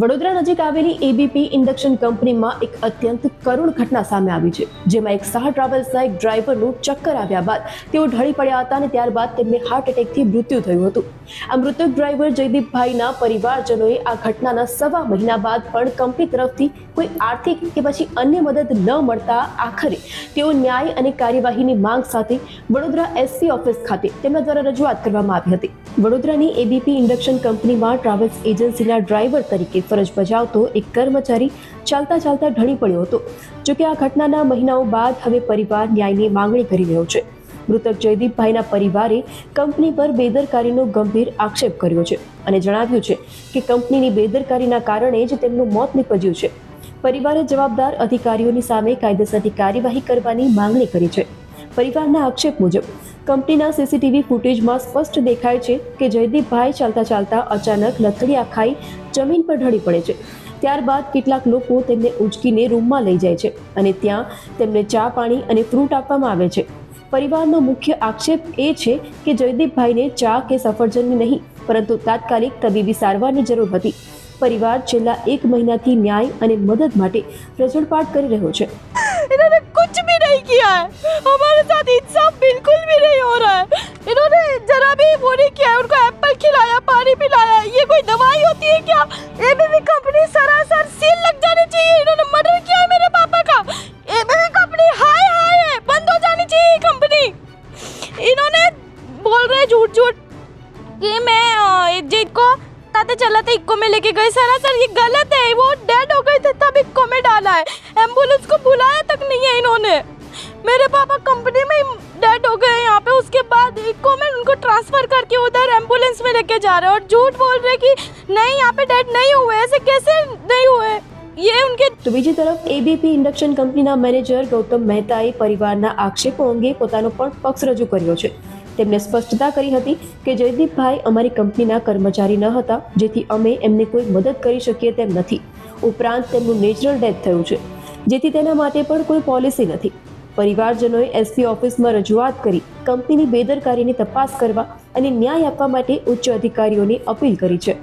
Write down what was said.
વડોદરા નજીક આવેલી ABP induction કંપનીમાં એક અત્યંત કરુણ ઘટના સામે આવી છે, જેમાં એક સાહ ટ્રાવેલ્સના એક ડ્રાઈવરનું ચક્કર આવ્યા બાદ તેઓ ઢળી પડ્યા હતા અને ત્યારબાદ તેમને હાર્ટ એટેકથી મૃત્યુ થયું હતું. આ મૃતક ડ્રાઈવર જયદીપભાઈના પરિવારજનોએ આ ઘટનાના સવા મહિના બાદ પણ કંપની તરફથી કોઈ આર્થિક કે પછી અન્ય મદદ ન મળતા આખરે તેઓ ન્યાય અને કાર્યવાહીની માંગ સાથે વડોદરા એસસી ઓફિસ ખાતે તેમના દ્વારા રજૂઆત કરવામાં આવી હતી. વડોદરાની એબીપી ઇન્ડક્શન કંપનીમાં ટ્રાવેલ્સ એજન્સીના ડ્રાઈવર તરીકે ફરજ બજાવતો એક કર્મચારી ચાલતા ચાલતા ઢળી પડ્યો હતો. જોકે આ ઘટનાના મહિનાઓ બાદ હવે પરિવાર ન્યાયની માંગણી કરી રહ્યો છે. મૃતક જયદીપભાઈના પરિવારે કંપની પર બેદરકારીનો ગંભીર આક્ષેપ કર્યો છે અને જણાવ્યું છે કે કંપનીની બેદરકારીના કારણે જ તેમનું મોત નીપજ્યું છે. પરિવારે જવાબદાર અધિકારીઓની સામે કાયદેસરની કાર્યવાહી કરવાની માંગણી કરી છે. પરિવારના આક્ષેપ મુજબ કંપનીના સીસીટીવી ફૂટેજમાં સ્પષ્ટ દેખાય છે કે જયદીપભાઈ ચાલતા ચાલતા અચાનક લથડિયા ખાઈ જમીન પર ઢળી પડે છે. ત્યારબાદ કેટલાક લોકો તેમને ઉંચકીને રૂમમાં લઈ જાય છે અને ત્યાં તેમને ચા પાણી અને ફ્રૂટ આપવામાં આવે છે. પરિવારનો મુખ્ય આક્ષેપ એ છે કે જયદીપભાઈને ચા કે સફરજનની નહીં, પરંતુ તાત્કાલિક તબીબી સારવારની જરૂર હતી. પરિવાર છેલ્લા એક મહિનાથી ન્યાય અને મદદ માટે રજળપાટ કરી રહ્યો છે. इन्होंने कुछ भी नहीं किया है। हमारे साथ इंसाफ बिल्कुल भी नहीं हो रहा है। इन्होंने जरा भी वो नहीं किया है। उनको एप्पल खिलाया, पानी पिलाया। ये कोई दवाई होती है क्या? एबीबी कंपनी सरासर सील लग जानी चाहिए। इन्होंने मर्डर किया है मेरे पापा का। एबीबी कंपनी हाय हाय है। बंद हो जानी चाहिए कंपनी इन्होंने बोल रहे झूठ झूठ कि मैं जिनको ताते चलाते इक्को में लेके गए सरासर ये गलत है वो डेड हो गए थे तब इक्को में डाला है एम्बुलेंस को बुलाया तक नहीं है इन्होंने मेरे पापा कंपनी में डेड हो गए यहाँ पे उसके बाद इक्को में उनको ट्रांसफर करके उधर एम्बुलेंस में लेके जा रहे हैं और झूठ बोल रहे कि नहीं यहाँ पे डेड नहीं हुए ऐसे कैसे नहीं हुए ये उनके તો બીજી તરફ એબીપી ઇન્ડક્શન કંપનીના મેનેજર ગૌતમ મહેતાએ પરિવારના આક્ષેપો અંગે પોતાનો પણ પક્ષ રજૂ કર્યો છે તેમણે સ્પષ્ટતા કરી હતી કે જયદીપભાઈ અમારી કંપનીના કર્મચારી ન હતા, જેથી અમે એમને કોઈ મદદ કરી શકીએ તેમ નથી. ઉપરાંત તેમનું નેચરલ ડેથ થયું છે, જેથી તેના માટે પણ કોઈ પોલિસી નથી. પરિવારજનોએ એસપી ઓફિસમાં રજૂઆત કરી, કંપનીની બેદરકારીની તપાસ કરવા અને ન્યાય આપવા માટે ઉચ્ચ અધિકારીઓની અપીલ કરી છે.